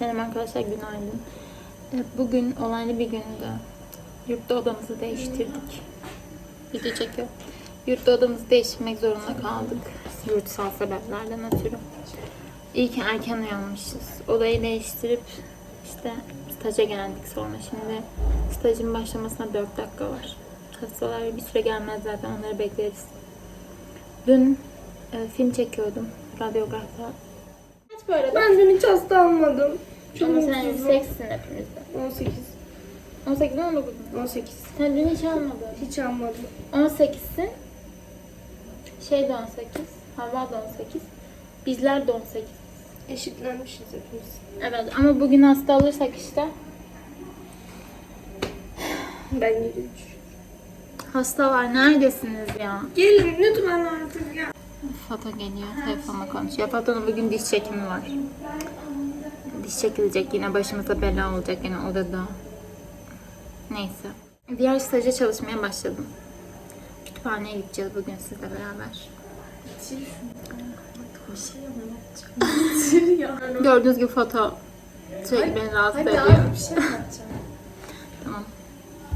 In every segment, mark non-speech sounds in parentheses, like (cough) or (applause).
Selam arkadaşlar günaydın. Ee, Bugün olaylı bir gündü. Yurtta odamızı değiştirdik. Video çekiyor. Yurtta odamızı değiştirmek zorunda kaldık. Yurtsal sebeplerden ötürü. İyi ki erken uyanmışız. Odayı değiştirip işte staja geldik sonra. Şimdi stajın başlamasına 4 dakika var. Hastalar bir süre gelmez zaten onları bekleriz. Dün e, film çekiyordum. Radyografta. Kaç bu arada? Ben dün hiç hasta almadım. Ama sen yükseksin hepimizde. 18. 18 mi 19 mu? 18. Sen dün hiç almadın. Hiç almadım. 18'sin. Şey de 18. Hava da 18. Bizler de 18. Eşitlenmişiz hepimiz. Evet ama bugün hasta alırsak işte. Ben 23. Hasta var neredesiniz ya? Gelin lütfen artık ya. Foto geliyor telefonla konuşuyor. Foto'nun bugün diş çekimi var. Diş çekilecek yine başımıza bela olacak yine odada. Neyse. Diğer staja çalışmaya başladım. Kütüphaneye gideceğiz bugün sizle beraber. Bir şey. Gördüğünüz gibi foto sürekli beni rahatsız ediyor. bir şey. Tamam.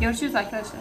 Görüşürüz arkadaşlar.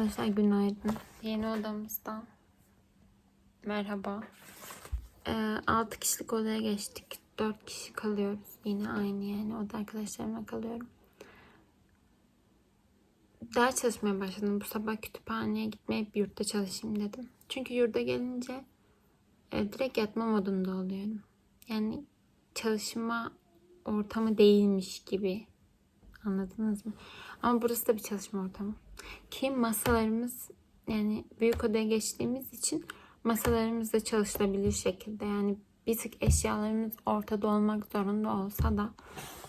Arkadaşlar günaydın. Yeni odamızdan merhaba. Ee, 6 kişilik odaya geçtik. 4 kişi kalıyoruz. Yine aynı yani oda arkadaşlarımla kalıyorum. Ders çalışmaya başladım. Bu sabah kütüphaneye gitmeyip yurtta çalışayım dedim. Çünkü yurda gelince e, direkt yatma modunda oluyorum. Yani çalışma ortamı değilmiş gibi. Anladınız mı? Ama burası da bir çalışma ortamı. Ki masalarımız yani büyük odaya geçtiğimiz için masalarımız da çalışılabilir şekilde. Yani bir tık eşyalarımız ortada olmak zorunda olsa da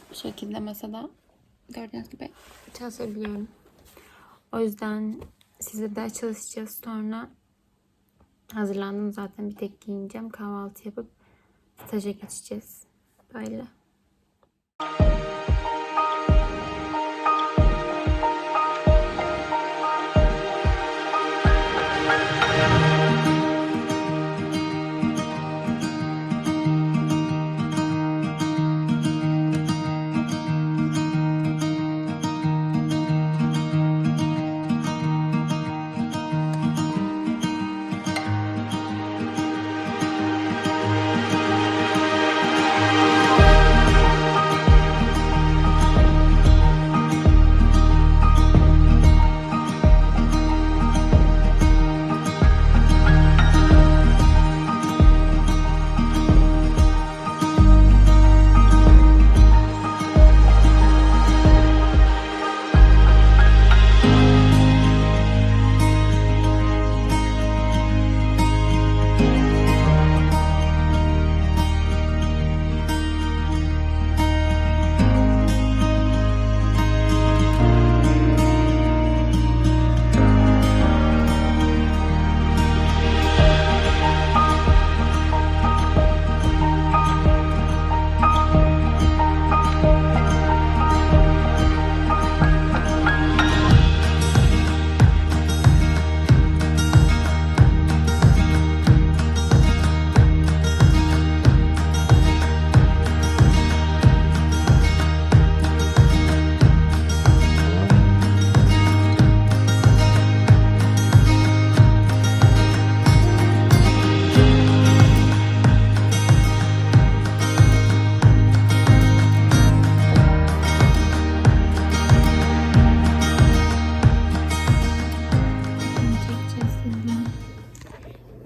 bu şekilde masada gördüğünüz gibi çalışabiliyorum. O yüzden size ders çalışacağız. Sonra hazırlandım zaten bir tek giyineceğim. Kahvaltı yapıp staja geçeceğiz. Böyle.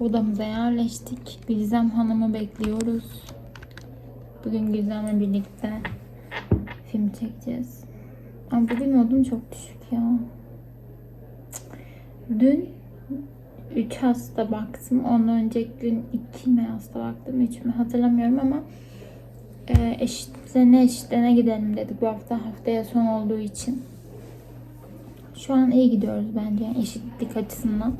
Odamıza yerleştik. Gülizem Hanım'ı bekliyoruz. Bugün Gülizem'le birlikte bugün modum çok düşük ya. Dün 3 hasta baktım. Ondan önceki gün 2 mi hasta baktım? 3 mü hatırlamıyorum ama e, eşitliğine eşitliğine gidelim dedik bu hafta. Haftaya son olduğu için. Şu an iyi gidiyoruz bence eşitlik açısından.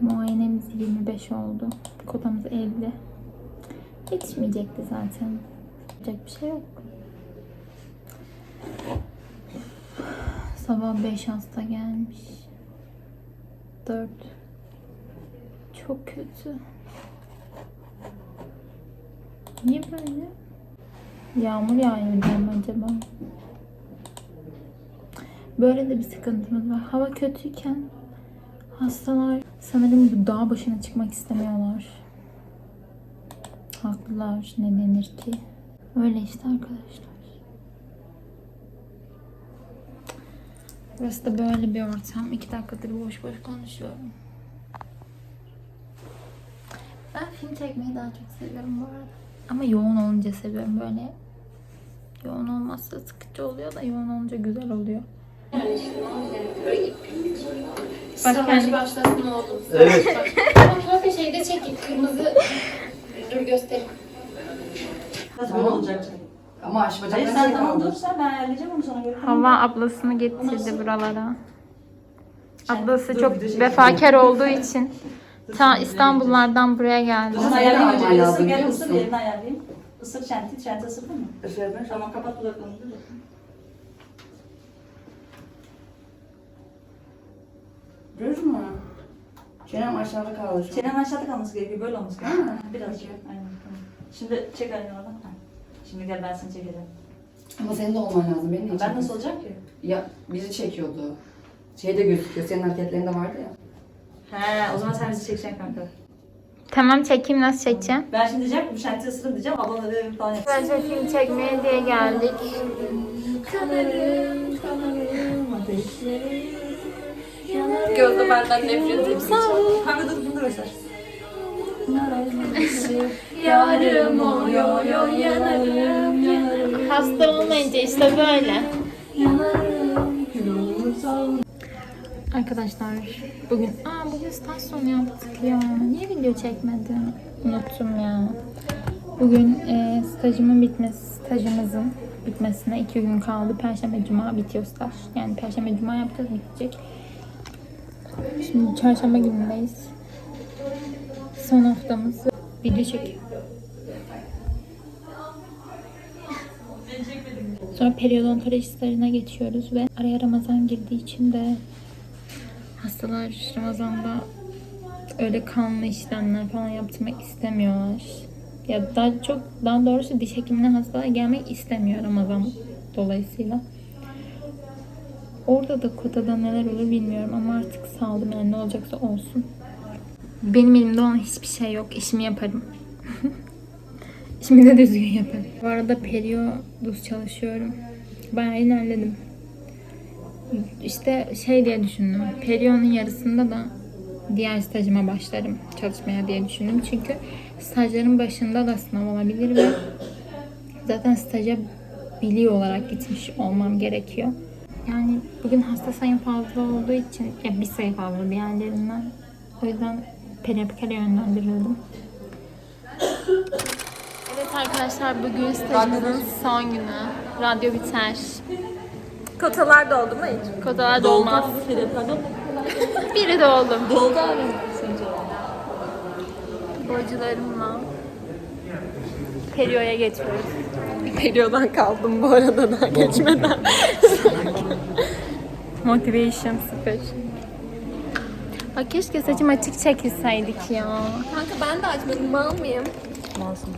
Muayenemiz 25 oldu. Kotamız 50. Yetişmeyecekti zaten. Yapacak bir şey yok. Sabah 5 hasta gelmiş. 4. Çok kötü. Niye böyle? Yağmur yağıyor diye acaba? Böyle de bir sıkıntımız var. Hava kötüyken hastalar sanırım bu dağ başına çıkmak istemiyorlar. Haklılar ne denir ki. Öyle işte arkadaşlar. Burası da böyle bir ortam. İki dakikadır boş boş konuşuyorum. Ben film çekmeyi daha çok seviyorum bu arada. Ama yoğun olunca seviyorum böyle. Yoğun olmazsa sıkıcı oluyor da yoğun olunca güzel oluyor. Bak kendi başlasın oldu. Evet. Kanka şeyde çekin. Kırmızı. Dur göstereyim. Böyle olacak? Ama aş Hayır bacaklarını sen şey tamam dur sen ben ayarlayacağım onu sana göre. Hava ablasını getirdi buralara. Ablası çok çekelim. vefakar olduğu için ta İstanbullardan buraya geldi. Dur, sen Nasıl ayarlayayım önce. ayarladın Isır gel biliyor ısır musun? yerini ayarlayayım. Isır çenti, çenti ısırdın mı? Tamam kapat kulaklarını dur. Düz mü? Çenem aşağıda kaldı. Çenen aşağıda kalması gerekiyor böyle olması gerekiyor. Birazcık. Aynen tamam. Şimdi çek elini oradan. Ha. Şimdi gel ben seni çekeceğim. Ama senin de olman lazım. Benim de Ben nasıl olacak ki? Ya bizi çekiyordu. Şeyde gözüküyor. Senin hareketlerinde vardı ya. He o zaman sen bizi çekeceksin kanka. Tamam çekeyim nasıl çekeceğim? Ben şimdi diyeceğim bu şenti ısırın diyeceğim. Ablan öyle falan yapacak. Arkadaşlar film çekmeye diye geldik. Gözde benden nefret ediyor. Kanka dur bunu da göster. Yarım oluyor yanarım yanarım. Hasta olmayınca işte böyle. Arkadaşlar bugün aa bugün staj sonu yaptık ya. Niye video çekmedim? Unuttum ya. Bugün e, stajımın bitmesi, stajımızın bitmesine iki gün kaldı. Perşembe cuma bitiyor staj. Yani perşembe cuma yapacağız bitecek. Şimdi çarşamba günündeyiz. Son haftamız. Video çekiyor. Sonra periodontolojistlerine geçiyoruz ve araya Ramazan girdiği için de hastalar Ramazan'da öyle kanlı işlemler falan yaptırmak istemiyorlar. Ya daha çok daha doğrusu diş hekimine hastalar gelmek istemiyor Ramazan dolayısıyla. Orada da kotada neler olur bilmiyorum ama artık saldım yani ne olacaksa olsun. Benim elimde olan hiçbir şey yok. İşimi yaparım. (laughs) İşimi de düzgün yaparım. Bu arada periyodus çalışıyorum. Bayağı ilerledim. İşte şey diye düşündüm. Periyonun yarısında da diğer stajıma başlarım çalışmaya diye düşündüm. Çünkü stajların başında da sınav olabilir ve zaten staja biliyor olarak gitmiş olmam gerekiyor. Yani bugün hasta sayım fazla olduğu için ya bir sayı fazla diğerlerinden. O yüzden peripikale yönlendirildim. Evet arkadaşlar bugün stajımızın son günü. Radyo biter. Kotalar doldu mu hiç? Kodalar dolmaz. (laughs) Biri doldu. Doldu abi. Hocalarımla Perio'ya geçiyoruz. Periodan kaldım bu arada daha geçmeden. (laughs) Motivation sıfır. Bak keşke saçım açık çekilseydik ya. Kanka ben de açmadım. Mal mıyım? Masum.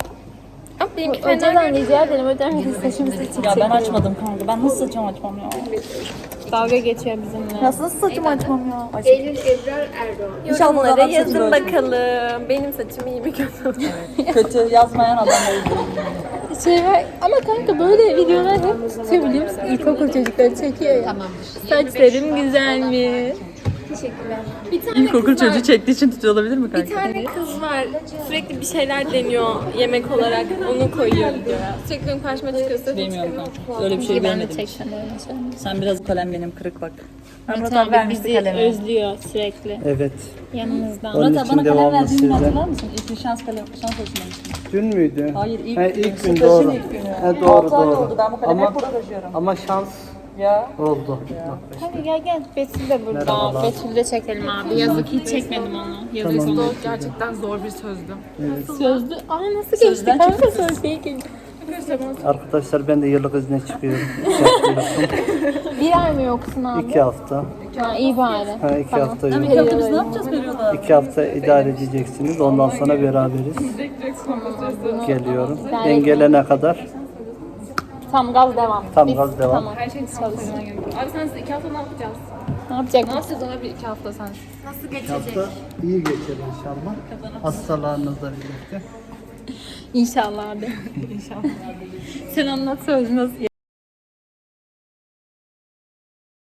Yok benimki Hocadan rica ederim. Bizim saçımızı açık Ya ben açmadım kanka. Ben nasıl saçımı açmam ya? Dalga geçiyor bizimle. Nasıl saçımı açmam ya? Aç. Eylül Ebrar Erdoğan. İnşallah Yorumlara yazın bakalım. Benim saçım iyi mi kötü mü? Kötü yazmayan adam oldu. Şey var ama kanka böyle videolar hep biliyor musun? İlkokul çocukları çekiyor ya. Saçlarım güzel mi? Teşekkürler. Bir tane İlkokul kız var. çocuğu çektiği için tutuyor olabilir mi kanka? Bir tane kız var. Sürekli bir şeyler deniyor yemek olarak. Onu koyuyor videoya. Sürekli benim karşıma çıkıyorsa. Bilmiyorum kanka. Öyle bir şey ben de görmedim. öyle. Sen biraz kalem benim kırık bak. Ben Murat abi vermişti bizi kalemi. özlüyor sürekli Evet. yanımızda. Onun Murat abi için bana kalem devamlı verdiğini sizden. hatırlar mısın? İlk şans kalem, şans olsun. Dün müydü? Hayır ilk, He, ilk gün doğru. ilk günü. He, doğru Altı ay doğru. oldu ben bu kalemi Ama, hep burada taşıyorum. ama şans Ya. oldu. Hadi gel gel. Betül de burada. Merhabalar. Betül de çekelim abi. Yazık hiç çekmedim onu. Yazık. Tamam. Gerçekten zor bir sözdü. Sözlü. Aa nasıl geçti kanka söz değil ki. Arkadaşlar ben de yıllık izne çıkıyorum. (laughs) Yapıyorum. Bir ay mı yoksun abi? iki hafta. Ha, iyi bari. Ha, iki hafta Hem yok. iki hafta biz ne yapacağız periyoda? İki hafta idare edeceksiniz. Ondan sonra beraberiz. Geliyorum. Ben gelene kadar Tam gaz devam. tam gaz devam. Tamam. Her şey gerek yok. Abi sensiz iki hafta ne yapacağız? Ne yapacak? Ne yapacağız abi iki hafta sensiz? İki hafta iyi geçer inşallah. Hastalarınızla birlikte. İnşallah abi. İnşallah. Sen anlat söz nasıl